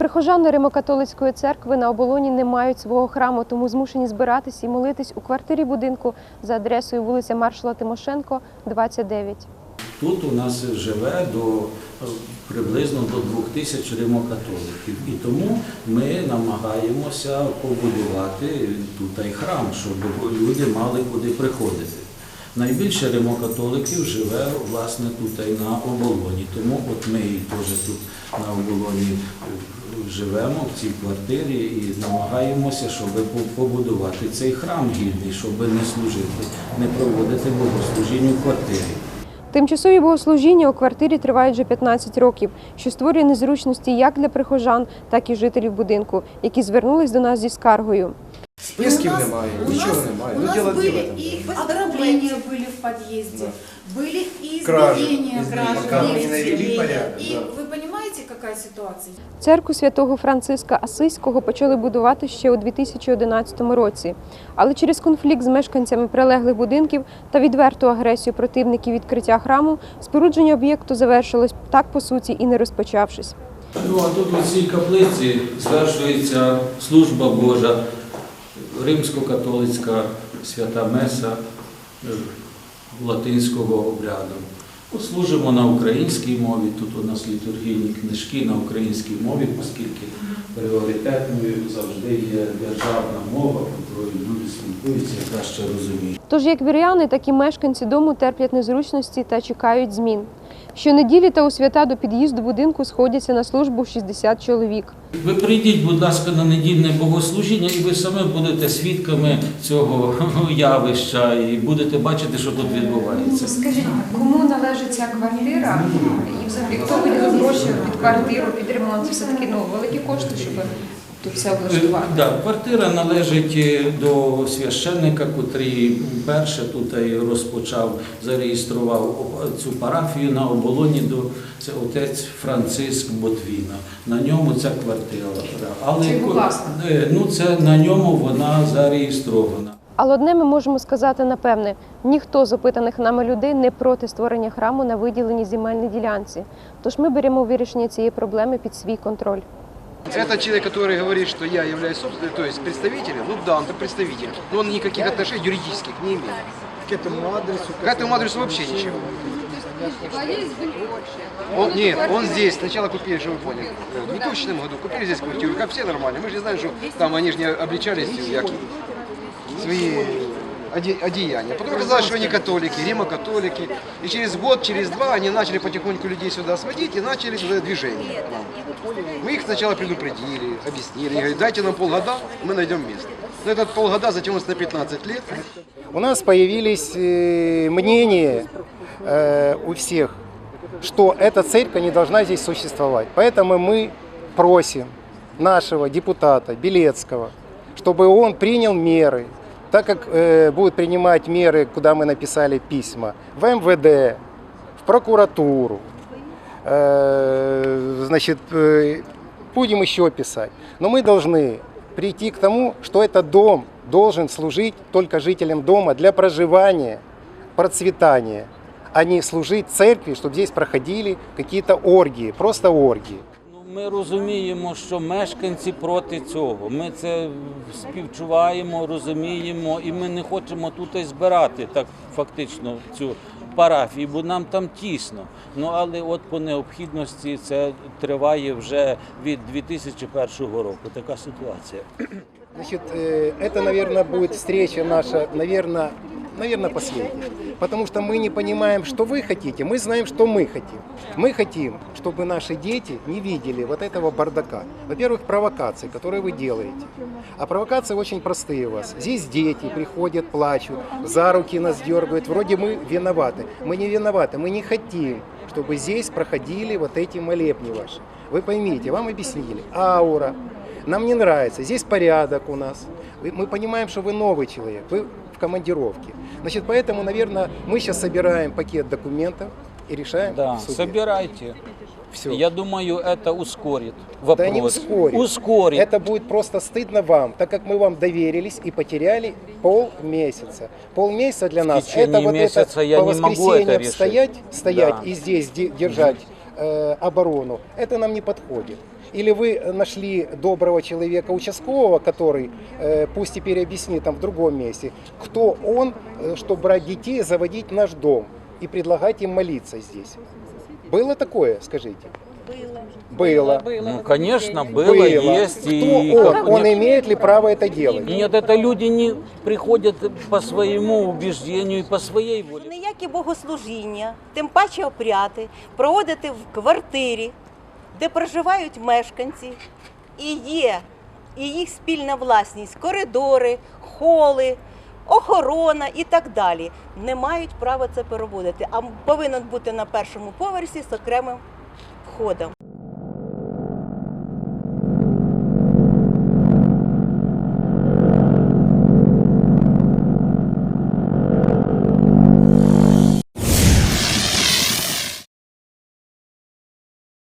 Прихожани Римокатолицької церкви на оболоні не мають свого храму, тому змушені збиратись і молитись у квартирі будинку за адресою вулиця Маршала Тимошенко, 29. Тут у нас живе до приблизно до двох тисяч римокатоликів. І тому ми намагаємося побудувати тут і храм, щоб люди мали куди приходити. Найбільше римокатоликів живе власне тут і на оболоні. Тому от ми теж тут на оболоні живемо в цій квартирі і намагаємося, щоб побудувати цей храм гідний, щоб не служити, не проводити богослужіння в квартирі. Тимчасові богослужіння у квартирі тривають вже 15 років, що створює незручності як для прихожан, так і жителів будинку, які звернулись до нас зі скаргою. Списків у нас- немає, у нічого нас- немає. У Ну, нас діло не в были этом. и да. ограбления были в подъезде, были и Кражи, избиения избиения. граждан, Пока мы и не навели вселения. порядок, И да. вы понимаете, какая ситуация? Церкву святого Франциска Асиського почали будувати ще у 2011 році, але через конфлікт з мешканцями прилеглих будинків та відверту агресію противників відкриття храму спорудження об'єкту завершилось так по суті і не розпочавшись. Ну а тут у цій каплиці звершується служба Божа, римсько-католицька свята Меса е, латинського обряду. От Служимо на українській мові, тут у нас літургійні книжки на українській мові, оскільки пріоритетною завжди є державна мова, якою люди спілкуються, краще розуміють. Тож як віряни, так і мешканці дому терплять незручності та чекають змін. Щонеділі та у свята до під'їзду будинку сходяться на службу 60 чоловік. Ви прийдіть, будь ласка, на недільне богослужіння, і ви самі будете свідками цього явища і будете бачити, що тут відбувається. Скажіть, кому належить ця квартира і взагалі хто виділив гроші під квартиру, під ремонт? Все-таки ну, великі кошти, щоб тут все облаштувати. Е, Да, квартира належить е, до священника, котрий перше тут розпочав, зареєстрував цю парафію на оболоні. До це отець Франциск Ботвіна. На ньому ця квартира. Але Це його власна? е, ну це на ньому вона зареєстрована. Але одне ми можемо сказати напевне: ніхто з опитаних нами людей не проти створення храму на виділеній земельній ділянці. Тож ми беремо вирішення цієї проблеми під свій контроль. Это человек, который говорит, что я являюсь собственным, то есть представителем. Ну да, он представитель, но он никаких отношений юридических не имеет. К этому адресу. К этому адресу вообще ничего. Он, нет, он здесь. Сначала купили, что вы поняли, в 2000 году купили здесь квартиру, как все нормально. Мы же не знаем, что там они же не обличались яки свои одеяния. Потом оказалось, что они католики, римокатолики. И через год, через два они начали потихоньку людей сюда сводить и начали движение. к нам. Мы их сначала предупредили, объяснили. Говорят, дайте нам полгода, мы найдем место. Но этот полгода затянулось на 15 лет. У нас появились э, мнения э, у всех, что эта церковь не должна здесь существовать. Поэтому мы просим нашего депутата Белецкого, чтобы он принял меры, так как э, будет принимать меры, куда мы написали письма, в МВД, в прокуратуру, Э, значит, э, будем еще писать. Но мы должны прийти к тому, что этот дом должен служить только жителям дома для проживания, процветания, а не служить церкви, чтобы здесь проходили какие-то оргии, просто оргии. Ми розуміємо, що мешканці проти цього. Ми це співчуваємо, розуміємо, і ми не хочемо тут збирати так фактично цю парафію, бо нам там тісно. Ну але от по необхідності це триває вже від 2001 року. Така ситуація. Значит, это, наверное, будет встреча наша, наверное, наверное, последняя. Потому что мы не понимаем, что вы хотите, мы знаем, что мы хотим. Мы хотим, чтобы наши дети не видели вот этого бардака. Во-первых, провокаций, которые вы делаете. А провокации очень простые у вас. Здесь дети приходят, плачут, за руки нас дергают. Вроде мы виноваты. Мы не виноваты, мы не хотим, чтобы здесь проходили вот эти молебни ваши. Вы поймите, вам объяснили. Аура, нам не нравится, здесь порядок у нас. Мы понимаем, что вы новый человек, вы командировке. Значит, поэтому, наверное, мы сейчас собираем пакет документов и решаем Да, в суде. собирайте. Все. Я думаю, это ускорит вопрос. Да не ускорит. Ускорит. Это будет просто стыдно вам, так как мы вам доверились и потеряли полмесяца. Полмесяца для В нас течение это вот месяца это я по не могу воскресеньям стоять, стоять Да. и здесь де- держать э, оборону. Это нам не подходит. Или вы нашли доброго человека участкового, который, э, пусть теперь объяснит там в другом месте, кто он, э, чтобы брать детей, заводить в наш дом и предлагать им молиться здесь. Было такое, скажите? Было. Ну, конечно, было, Было. есть. Кто и он? как- Он нет, имеет ли право это делать? нет, это люди не приходят по своему убеждению и по своей воле. Ніякі богослужіння, тим паче опряти, проводити в квартирі, де проживають мешканці, і є і їх спільна власність, коридори, холи, охорона і так далі. Не мають права це переводити, а повинен бути на першому поверсі з окремим входом.